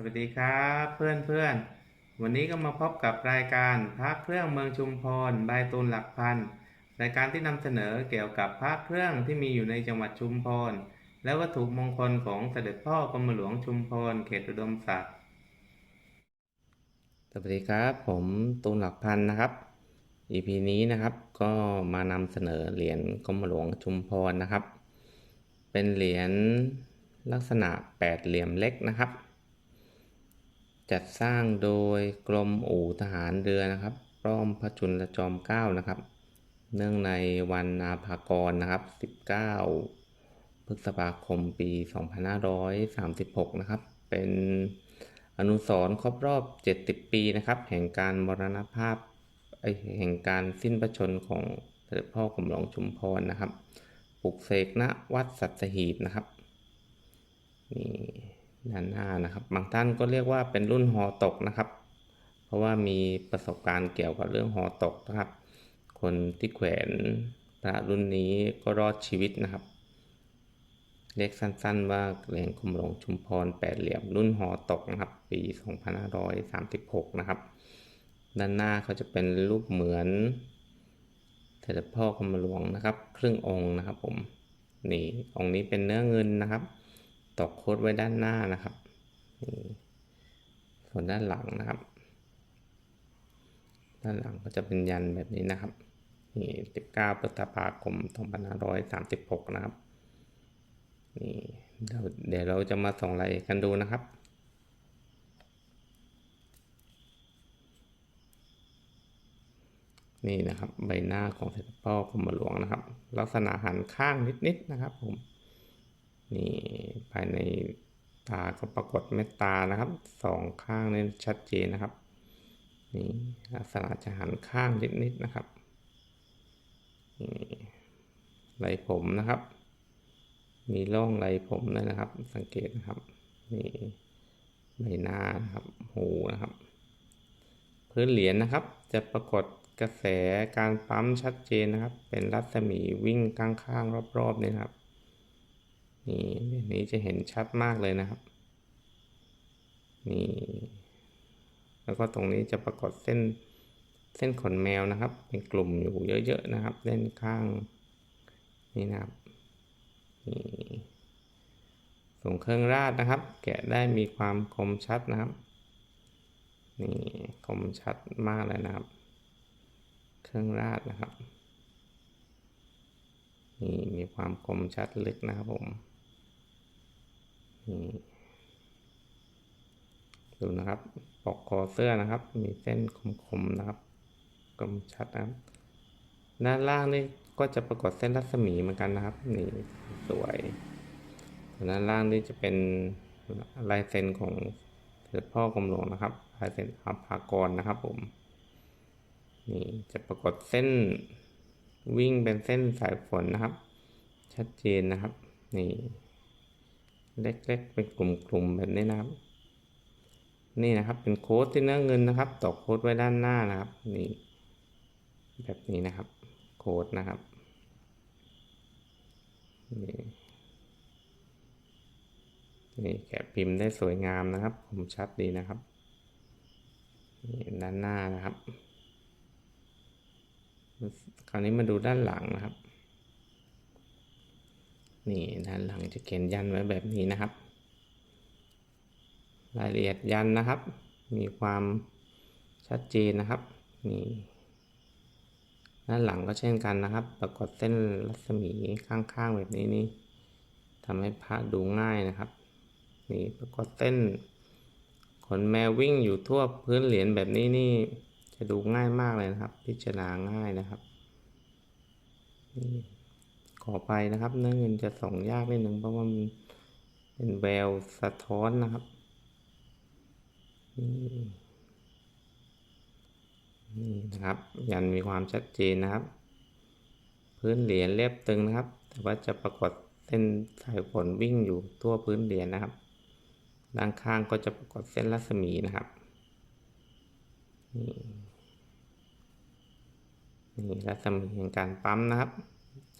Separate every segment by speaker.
Speaker 1: สวัสดีครับเพื่อนเพื่อนๆวันนี้ก็มาพบกับรายการพระเครื่องเมืองชุมพรใบตูนหลักพันรายการที่นำเสนอเกี่ยวกับพระเครื่องที่มีอยู่ในจังหวัดชุมพรและวัตถุมงคลของเสด็จพ่อกรมหลวงชุมพรเขตอุดมศักดิ์สวัสดีครับผมตูนหลักพันนะครับ EP นี้นะครับก็มานำเสนอเหรียญกรมหลวงชุมพรนะครับ เป็นเหรียญลักษณะแปดเหลี่ยมเล็กนะครับ จัดสร้างโดยกรมอู่ทหารเรือนะครับป้อมพระจุลจอมเกล้านะครับ เนื่องในวันอาภากรนะครับ 19 พฤษภาคมปี 2536 นะครับ เป็นอนุสรณ์ครบรอบ 70 ปีนะครับ แห่งการมรณภาพแห่งการสิ้นพระชนม์ของเสด็จพ่อกรมหลวงชุมพรนะครับ ปลุกเสกณวัดสัตหีบนะครับนี่ ด้านหน้านะครับ บางท่านก็เรียกว่าเป็นรุ่นหอตกนะครับ เพราะว่ามีประสบการณ์เกี่ยวกับเรื่องหอตกนะครับ คนที่แขวนพระรุ่นนี้ก็รอดชีวิตนะครับ เรียกสั้นๆว่าเหรียญกรมหลวงชุมพรแปดเหลี่ยมรุ่นหอตกนะครับ ปี 2536 นะครับ ด้านหน้าเขาจะเป็นรูปเหมือนเสด็จพ่อกรมหลวงนะครับ ครึ่งองค์นะครับผมนี่องค์นี้เป็นเนื้อเงินนะครับ ตอกโคดไว้ด้านหน้านะครับนี่ส่วนด้านหลังนะครับ ด้านหลังก็จะเป็นยันแบบนี้นะครับนี่19พฤษภาคม2536นะครับนี่เดี๋ยวเดี๋ยวเราจะมาส่องรายละเอียดกันดูนะครับนี่นะครับใบหน้าของเสด็จพ่อกรมหลวงนะครับ ลักษณะหันข้างนิดๆนะครับผมนี่ ภายในตาก็ปรากฏเม็ดตานะครับสองข้างนี่ชัดเจนนะครับนี่ลักษณะจะหันข้างนิดๆนะครับนี่ไหลผมนะครับ มีร่องไหลผมด้วยนะครับ สังเกตนะครับนี่ใบหน้านะครับหูนะครับ พื้นเหรียญนะครับ จะปรากฏกระแสการปั๊มชัดเจนนะครับ เป็นรัศมีวิ่งข้างๆรอบๆนี่ครับ นี่นี้จะเห็นชัดมากเลยนะครับ นี่ แล้วก็ตรงนี้จะปรากฏเส้นเส้นขนแมวนะครับ เป็นกลุ่มอยู่เยอะๆนะครับเล่นข้างนี่นะครับนี่ส่งเครื่องราดนะครับ แกะได้มีความคมชัดนะครับ นี่คมชัดมากเลยนะครับ เครื่องราดนะครับนี่มีความคมชัดลึกนะครับผม ดูนะครับปอกคอเสื้อนะครับ มีเส้นคมๆนะครับคมชัดนะครับ ด้านล่างนี่ก็จะปรากฏเส้นรัศมีเหมือนกันนะครับ นี่สวยด้านล่างนี่จะเป็นลายเซ็นของเสด็จพ่อกรมหลวงนะครับลายเซ็นอัภากรนะครับผมนี่จะปรากฏเส้นวิ่งเป็นเส้นสายฝนนะครับ ชัดเจนนะครับ นี่ เล็กๆ เป็นกลุ่มๆแบบนี้นะครับ นี่นะครับเป็นโค้ดที่เนื้อเงินนะครับตอกโค้ดไว้ด้านหน้านะครับนี่แบบนี้นะครับ โค้ดนะครับนี่นี่แกะพิมพ์ได้สวยงามนะครับ ผมชัดดีนะครับนี่ด้านหน้านะครับ คราวนี้มาดูด้านหลังนะครับ นี่ด้านหลังจะเขียนยันไว้แบบนี้นะครับ รายละเอียดยันนะครับ มีความชัดเจนนะครับนี่ด้านหลังก็เช่นกันนะครับ ปรากฏเส้นรัศมีข้างๆแบบนี้นี่ทำให้พระดูง่ายนะครับ นี่ปรากฏเส้นขนแมววิ่งอยู่ทั่วพื้นเหรียญแบบนี้นี่จะดูง่ายมากเลยนะครับ พิจารณาง่ายนะครับนี่ อไปนะครับเนื้อเงินจะส่องยากนิดหนึ่งเพราะว่ามันเป็นแววสะท้อนนะครับนี่นะครับ ยันมีความชัดเจนนะครับ พื้นเหรียญเรียบตึงนะครับ แต่ว่าจะปรากฏเส้นสายฝนวิ่งอยู่ทั่วพื้นเหรียญนะครับ ด้านข้างก็จะปรากฏเส้นรัศมีนะครับนี่นี่รัศมีแห่งการปั๊มนะครับ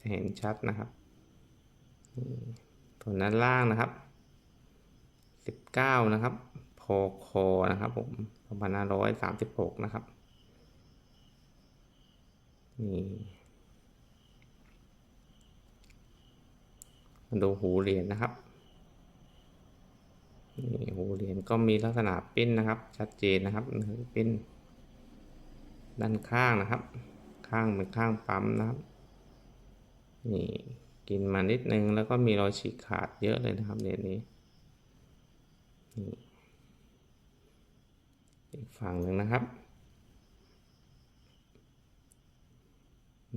Speaker 1: เห็นชัดนะครับส่วนด้านล่างนะครับ 19 นะครับพอคอนะครับผม2536 นะครับ นี่มาดูหูเหรียญนะครับ นี่หูเหรียญก็มีลักษณะปิ้นนะครับ ชัดเจนนะครับปิ้น ด้านข้างนะครับ ข้างเป็นข้างปั๊มนะครับ นี่ กินมานิดนึงแล้วก็มีรอยฉีกขาดเยอะเลยนะครับเหรียญนี้นี่อีกฝั่งหนึ่งนะครับ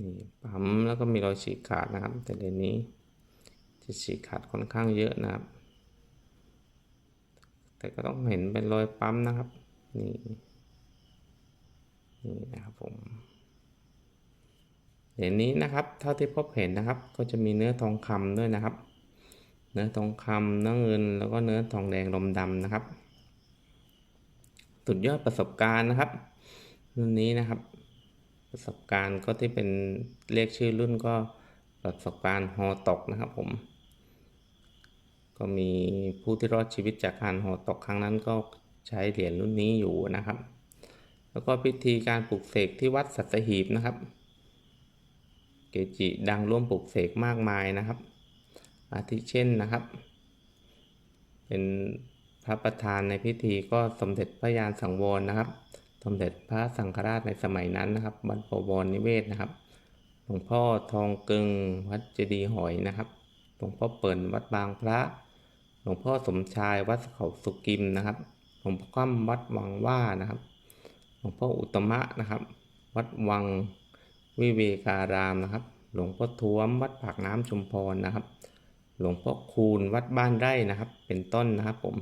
Speaker 1: นี่ปั๊มแล้วก็มีรอยฉีกขาดนะครับ แต่เหรียญนี้จะฉีกขาดค่อนข้างเยอะนะครับ แต่ก็ต้องเห็นเป็นรอยปั๊มนะครับ นี่ นี่นะครับผม เหรียญนี้นะครับเท่าที่พบเห็นนะครับ ก็จะมีเนื้อทองคำด้วยนะครับ เนื้อทองคำเนื้อเงิน แล้วก็เนื้อทองแดงลมดำนะครับสุดยอดประสบการณ์นะครับ รุ่นนี้นะครับ ประสบการณ์ก็ที่เป็นเรียกชื่อรุ่นก็ประสบการณ์ฮอตกนะครับผม ก็มีผู้ที่รอดชีวิตจากการหอตกครั้งนั้นก็ใช้เหรียญรุ่นนี้อยู่นะครับ แล้วก็พิธีการปลุกเสกที่วัดสัตหีบนะครับ เกจิดังร่วมปลุกเสกมากมายนะครับ อาทิเช่นนะครับ เป็นพระประธานในพิธีก็สมเด็จพระยานสังวรนะครับ สมเด็จพระสังฆราชในสมัยนั้นนะครับบรรพบรนิเวศนะครับ หลวงพ่อทองกึงวัดเจดีหอยนะครับ หลวงพ่อเปิ่นวัดบางพระ หลวงพ่อสมชายวัดเขาสุกิมนะครับ หลวงพ่อก้ำวัดวังว่านะครับ หลวงพ่ออุตมะนะครับ วัดวัง วิเวการามนะครับ หลวงพ่อท้วมวัดปากน้ำชุมพรนะครับ หลวงพ่อคูณวัดบ้านไร่นะครับ เป็นต้นนะครับผม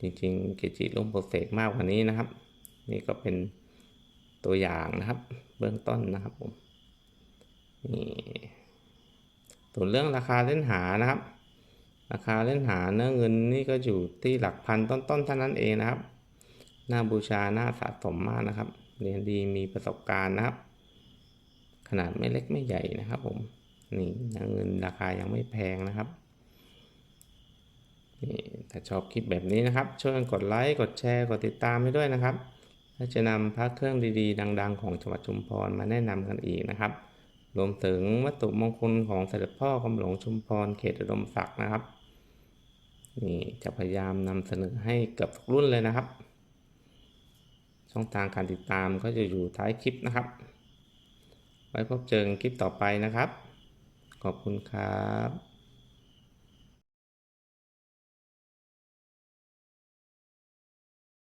Speaker 1: จริงๆเกจิร่วมโปรเสกมากกว่านี้นะครับ นี่ก็เป็นตัวอย่างนะครับ เบื้องต้นนะครับผมนี่ส่วนเรื่องราคาเล่นหานะครับ ราคาเล่นหาเนื้อเงินนี่ก็อยู่ที่หลักพันต้นๆเท่านั้นเองนะครับ น่าบูชา น่าสะสมมากนะครับ เรียนดีมีประสบการณ์นะครับ ขนาดไม่เล็กไม่ใหญ่นะครับผมนี่เนื้อเงินราคายังไม่แพงนะครับนี่ถ้าชอบคลิปแบบนี้นะครับ ช่วยกันกดไลค์กดแชร์กดติดตามให้ด้วยนะครับและจะนำพระเครื่องดีๆ ดัง ๆ ของจังหวัดชุมพรมาแนะนำกันอีกนะครับรวมถึงวัตถุมงคลของเสด็จพ่อกำหลวงชุมพรเขตอุดมศักดิ์นะครับนี่จะพยายามนำเสนอให้เกือบทุกรุ่นเลยนะครับ ช่องทางการติดตามก็จะอยู่ท้ายคลิปนะครับ ไว้พบเจอกันคลิปต่อไปนะครับ ขอบคุณครับ